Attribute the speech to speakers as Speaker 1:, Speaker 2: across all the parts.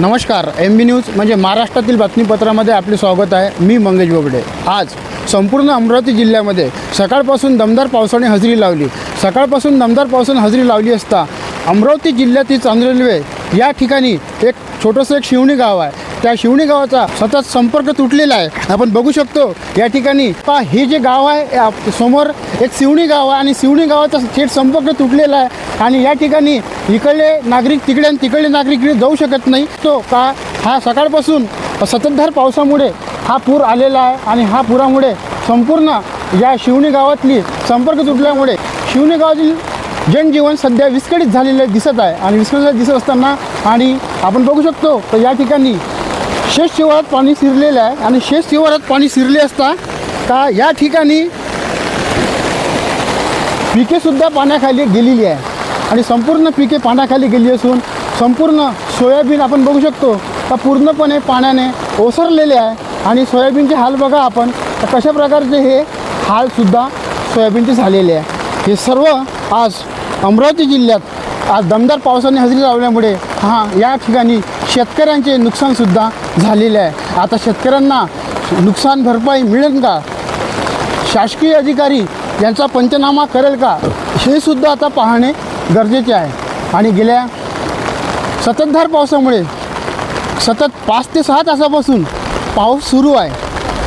Speaker 1: नमस्कार एम बी न्यूज म्हणजे महाराष्ट्रातील बातमीपत्रामध्ये आपले स्वागत आहे. मी मंगेश बोबडे. आज संपूर्ण अमरावती जिल्ह्यामध्ये सकाळपासून दमदार पावसाने हजेरी लावली. सकाळपासून दमदार पावसाने हजेरी लावली असता अमरावती जिल्ह्यातील चांदरेल्वे या ठिकाणी एक छोटंसं एक शिवणी गाव आहे. त्या शिवणी गावाचा सतत संपर्क तुटलेला आहे. आपण बघू शकतो या ठिकाणी पा हे जे गाव आहे समोर एक शिवणी गाव आहे आणि शिवणी गावाचा थेट संपर्क तुटलेला आहे. आणि या ठिकाणी इकडले नागरिक तिकडे आणि तिकडले नागरिक इकडे जाऊ शकत नाही. तो का हा सकाळपासून सततधार पावसामुळे हा पूर आलेला आहे आणि हा पुरामुळे संपूर्ण या शिवणी गावातली संपर्क तुटल्यामुळे शिवणी गावातील जनजीवन सध्या विस्कळीत झालेले दिसत आहे. आणि विस्कळीत दिसत असताना आणि आपण बघू शकतो तर या ठिकाणी शेष शिवारात पाणी शिरलेलं आहे आणि शेष शिवारात पाणी शिरले असता का या ठिकाणी पिकेसुद्धा पाण्याखाली गेलेली आहे. आणि संपूर्ण पिके पाण्याखाली गेली असून संपूर्ण सोयाबीन आपण बघू शकतो का पूर्णपणे पाण्याने ओसरलेले आहे. आणि सोयाबीनचे हाल बघा आपण तर कशा प्रकारचे हे हालसुद्धा सोयाबीनचे झालेले आहे. हे सर्व आज अमरावती जिल्ह्यात आज दमदार पावसाने हजेरी लावल्यामुळे हां या ठिकाणी शेतकऱ्यांचे नुकसानसुद्धा झालेले आहे. आता शेतकऱ्यांना नुकसान भरपाई मिळेल का? शासकीय अधिकारी यांचा पंचनामा करेल का? हे सुद्धा आता पाहणे गरजेचे आहे. आणि गेल्या सततधार पावसामुळे सतत पाच ते सहा तासापासून पाऊस सुरू आहे.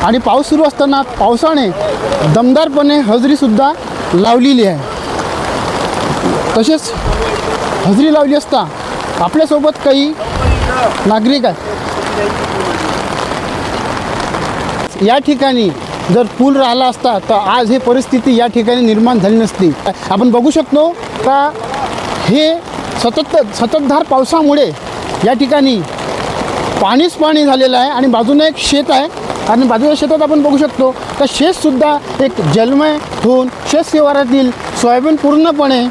Speaker 1: आणि पाऊस सुरू असताना पावसाने दमदारपणे हजरीसुद्धा लावलेली आहे. तसेच हजरी लावली असता आपल्यासोबत काही नागरिक आहेत. या ठिकाणी जर पूल राहिला असता तर आज ही परिस्थिती या ठिकाणी निर्माण झाली नसती. आपण बघू शकतो का हे सतत सततधार पावसामुळे या ठिकाणी पाणीच पाणी झालेलं आहे आणि बाजूने एक शेत आहे. आणि बाजूच्या शेतात आपण बघू शकतो तर शेतसुद्धा एक जलमय होऊन शेत शिवारातील सोयाबीन पूर्णपणे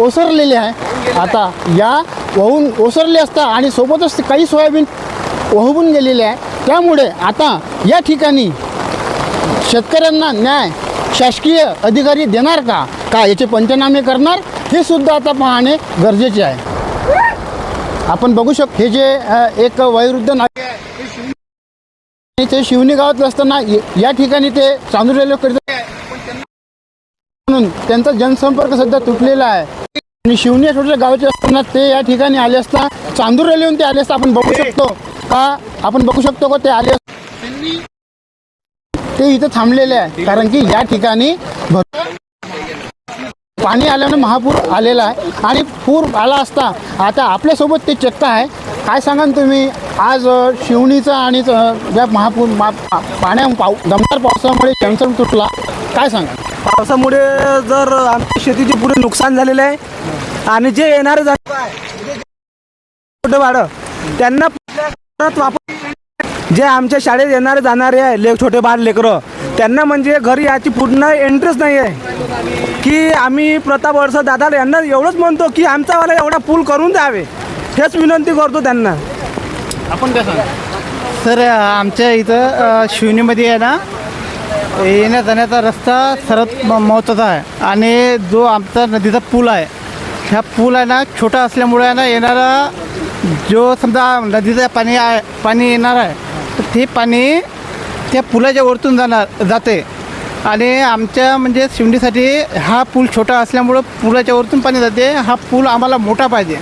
Speaker 1: ओसरलेले आहे. आता या वाहून ओसरले असता आणि सोबतच काही सोयाबीन ओहबून गेलेले आहे. त्यामुळे आता या ठिकाणी शेतकऱ्यांना न्याय शासकीय अधिकारी देणार का? का याचे पंचनामे करणार? हे सुद्धा आता पाहणे गरजेचे आहे. आपण बघू शकतो हे जे एक वयोवृद्ध नागरिक आहे, ते शिवणी- गावात असताना या ठिकाणी ते चांदूर रेल्वे करीत म्हणून त्यांचा जनसंपर्क सध्या तुटलेला आहे. आणि शिवणी छोट्या गावाचे असताना ते या ठिकाणी आले असता चांदूर रेल्वेहून ते आले असता आपण बघू शकतो. का आपण बघू शकतो का ते आले ते इथं थांबलेले आहे. कारण की या ठिकाणी पाणी आल्याने महापूर आलेला आहे. आणि पूर आला असता आता आपल्यासोबत ते चक्क आहे. काय सांगा ना तुम्ही? आज शिवणीचा आणि या महापूर मा पाण्या पाऊ दमदार पावसामुळे जंक्शन तुटला. काय सांगा
Speaker 2: पावसामुळे जर आमच्या शेतीचे पुढे नुकसान झालेले आहे आणि जे येणारे छोटं वाडं त्यांना परत वापर जे आमच्या शाळेत येणारे जाणारे आहे ले छोटे बाळ लेकरं त्यांना म्हणजे घरी याची पूर्ण इंटरेस्ट नाही आहे. की आम्ही प्रताप वर्ष दादा यांना एवढंच म्हणतो की आमचावाला एवढा पूल करून द्यावे. हेच विनंती करतो त्यांना.
Speaker 1: आपण काय सांगा?
Speaker 3: सर आमच्या इथं अ, शिवनीमध्ये आहे ना येण्या जाण्याचा रस्ता सर्वात महत्त्वाचा आहे. आणि जो आमचा नदीचा पूल आहे ह्या पूल आहे ना छोटा असल्यामुळे आहे ना येणारा जो समजा नदीचं पाणी आहे पाणी येणार आहे तर ते पाणी त्या पुलाच्या वरतून जाणार जाते. आणि आमच्या म्हणजे शिवणीसाठी हा पूल छोटा असल्यामुळं पुलाच्या वरतून पाणी जाते. हा पूल आम्हाला मोठा पाहिजे.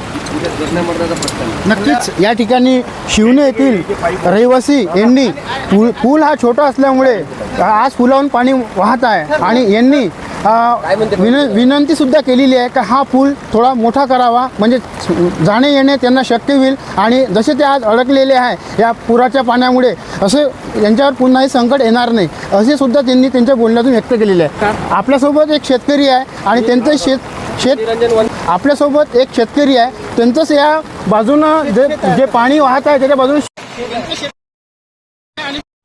Speaker 1: नक्कीच या ठिकाणी शिवणे येथील रहिवासी यांनी पूल पूल हा छोटा असल्यामुळे आज पुलावरून पाणी वाहत आहे आणि यांनी विन विनंती सुद्धा केलेली आहे का हा पूल थोडा मोठा करावा म्हणजे जाणे येणे त्यांना शक्य होईल. आणि जसे ते आज अडकलेले आहे या पुराच्या पाण्यामुळे असे यांच्यावर पुन्हा हे संकट येणार नाही असे सुद्धा त्यांनी त्यांच्या बोलण्यातून व्यक्त केलेले आहे. आपल्यासोबत एक शेतकरी आहे आणि त्यांचं शेत शेत आपल्यासोबत एक शेतकरी आहे त्यांचंच या बाजूनं जे जे पाणी वाहत आहे त्याच्या बाजूने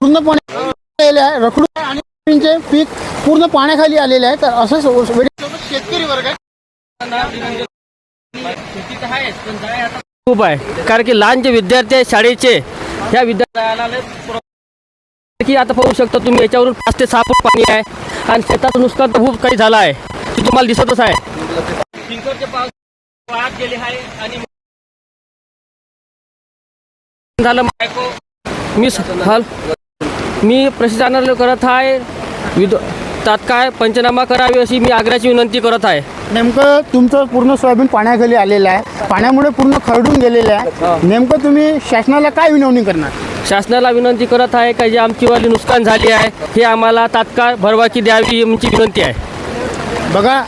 Speaker 1: पूर्णपणे रखडून आणि पीक पूर्ण पाण्याखाली आलेले आहे. तर असं सो- वेळेसोबत शेतकरी वर्ग आहे.
Speaker 4: खूप आहे. कारण की लहान जे विद्यार्थी आहेत शाळेचे ह्या विद्यार्थ्याला की आता पाहू शकता तुम्ही याच्यावरून पाच ते सहा फूट पाणी आहे. आणि शेताचं नुकसान तर खूप काही झालं आहे. ते तुम्हाला दिसतच आहे. पाऊस वाहत गेले आहे आणि झालं. मी हल मी प्रशासनाला करत आहे. विद तात्काळ पंचनामा करावी अशी मी आग्रहाची विनंती करत आहे.
Speaker 1: नेमकं तुमचं पूर्ण सोयाबीन पाण्याखाली आलेलं आहे. पाण्यामुळे पूर्ण खरडून गेलेलं आहे. नेमकं तुम्ही शासनाला काय विनवणी करणार?
Speaker 4: शासनाला विनंती करत आहे का जे आमचीवाली नुकसान झाली आहे हे आम्हाला तात्काळ भरवाकी द्यावी आमची विनंती आहे.
Speaker 1: बघा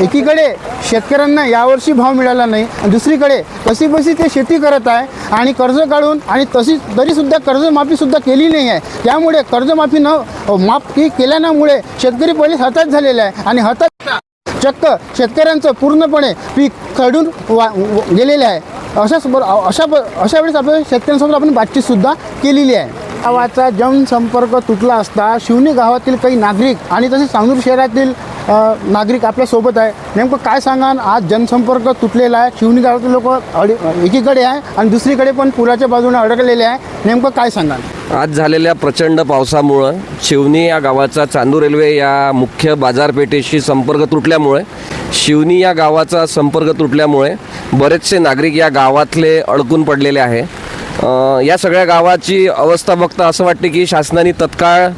Speaker 1: एकीकडे शेतकऱ्यांना यावर्षी भाव मिळाला नाही आणि दुसरीकडे कशी बशी ते शेती करत आहे आणि कर्ज काढून आणि तशी तरीसुद्धा कर्जमाफीसुद्धा केली नाही आहे. त्यामुळे कर्जमाफी न माफी केल्यामुळे शेतकरी पहिले हताश झालेला आहे आणि हताश चक्क शेतकऱ्यांचं पूर्णपणे पीक खरडून वा गेलेले आहे. अशा सोबत अशा प- अशा वेळेस आपण शेतकऱ्यांसोबत आपण बातचीतसुद्धा केलेली आहे. गावाचा जनसंपर्क तुटला असता शिवणी गावातील काही नागरिक आणि तसेच सांगूर शहरातील नागरिक आपल्यासोबत आहे. नेमकं काय सांगा आज जनसंपर्क तुटलेला आहे. शिवणी गावातील लोक अडी एकीकडे आहे आणि दुसरीकडे पण पुलाच्या बाजूने अडकलेले आहे. नेमकं काय सांगाल?
Speaker 5: आज झालेल्या प्रचंड पावसामुळं शिवनी या गावाचा चांदूर रेल्वे या मुख्य बाजारपेठेशी संपर्क तुटल्यामुळे शिवनी या गावाचा संपर्क तुटल्यामुळे बरेचसे नागरिक या गावातले अडकून पडलेले आहे. या सगळ्या गावाची अवस्था बघता असं वाटते की शासनाने तत्काळ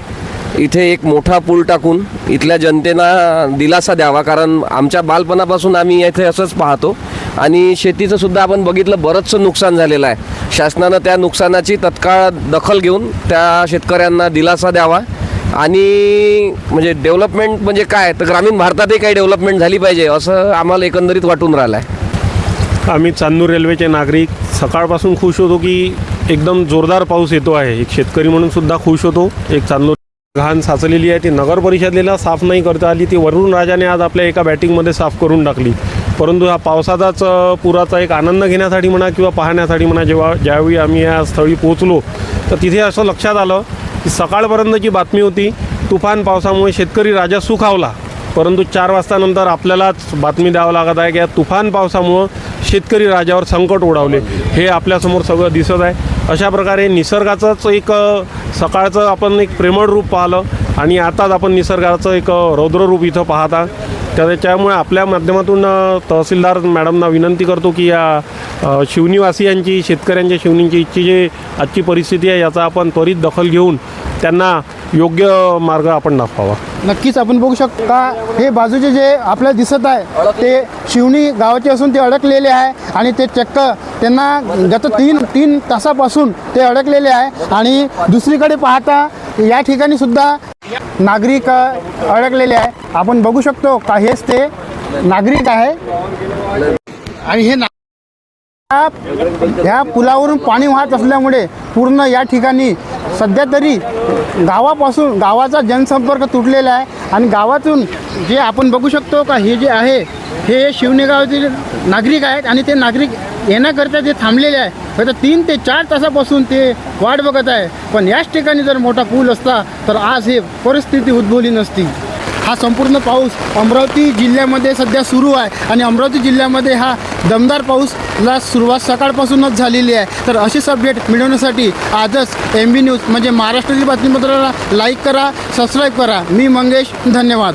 Speaker 5: इथे एक मोठा पूल टाकून इथल्या जनतेला दिलासा द्यावा कारण आमच्या बालपणापासून आम्ही इथे असंच पाहतो. आणि शेतीचं सुद्धा आपण बघितलं बरंचसं नुकसान झालेलं आहे. शासनानं त्या नुकसानाची तत्काळ दखल घेऊन त्या शेतकऱ्यांना दिलासा द्यावा. आणि म्हणजे डेव्हलपमेंट म्हणजे काय? तर ग्रामीण भारतातही काही डेव्हलपमेंट झाली पाहिजे असं आम्हाला एकंदरीत वाटून राहिलं आहे
Speaker 6: आम्ही चांदूर रेल्वेचे नागरिक. सकाळपासून खुश होतो की एकदम जोरदार पाऊस येतो आहे. एक शेतकरी म्हणून सुद्धा खुश होतो. एक चांदूर घाण साचलेली आहे ती नगर परिषदेला साफ नाही करता आली ती वरुण राजाने आज आपल्या एका बॅटिंगमध्ये साफ करून टाकली. परंतु हा पावसाचाच पुराचा एक आनंद घेण्यासाठी म्हणा किंवा पाहण्यासाठी म्हणा जेव्हा ज्यावेळी आम्ही या स्थळी पोहोचलो तर तिथे असं लक्षात आलं की सकाळपर्यंतची बातमी होती तुफान पावसामुळे शेतकरी राजा सुखावला. परंतु चार वाजतानंतर आपल्यालाच बातमी द्यावं लागत आहे की या तुफान पावसामुळं शेतकरी राजावर संकट ओढावले. हे आपल्यासमोर सगळं दिसत आहे. अशा प्रकारे निसर्गाचंच एक सकाळचं आपण एक प्रेमळ रूप पाहिलं आणि आताच आपण निसर्गाचं एक रौद्ररूप रौद्र रूप इथं पाहता. त्या त्यामुळे आपल्या माध्यमातून तहसीलदार मॅडमना विनंती करतो की या शिवनिवासियांची शेतकऱ्यांच्या शिवनींची इच्छी जी आजची परिस्थिती आहे याचा आपण त्वरित दखल घेऊन त्यांना योग्य मार्ग आपण दाखवावा.
Speaker 1: नक्कीच आपण बघू शकतो का हे बाजूचे जे आपल्याला दिसत आहे ते शिवणी गावाचे असून ते अडकलेले आहे आणि ते चक्क त्यांना गत तीन तीन तासापासून ते अडकलेले आहे आणि दुसरीकडे पाहता या ठिकाणी सुद्धा नागरिक अडकलेले आहे. आपण बघू शकतो का हेच ते नागरिक आहे. आणि हे ना या पुलावरून पाणी वाहत असल्यामुळे पूर्ण या ठिकाणी सध्या तरी गावापासून गावाचा जनसंपर्क तुटलेला आहे आणि गावातून जे आपण बघू शकतो का हे जे आहे हे शिवणे नागरिक आहेत आणि ते नागरिक येण्याकरता जे थांबलेले आहे फक्त तीन ते चार तासापासून ते वाट बघत आहे. पण याच ठिकाणी जर मोठा पूल असता तर आज हे परिस्थिती उद्भवली नसती. हा संपूर्ण पाऊस अमरावती जिल्ह्यामध्ये सध्या सुरू आहे. आणि अमरावती जिल्ह्यामध्ये हा दमदार पाऊसला सुरुवात सकाळपासूनच झालेली आहे. तर अशीच अपडेट मिळवण्यासाठी आजच एम बी न्यूज म्हणजे महाराष्ट्रातील बातमीपत्राला लाईक करा सबस्क्राईब करा. मी मंगेश धन्यवाद.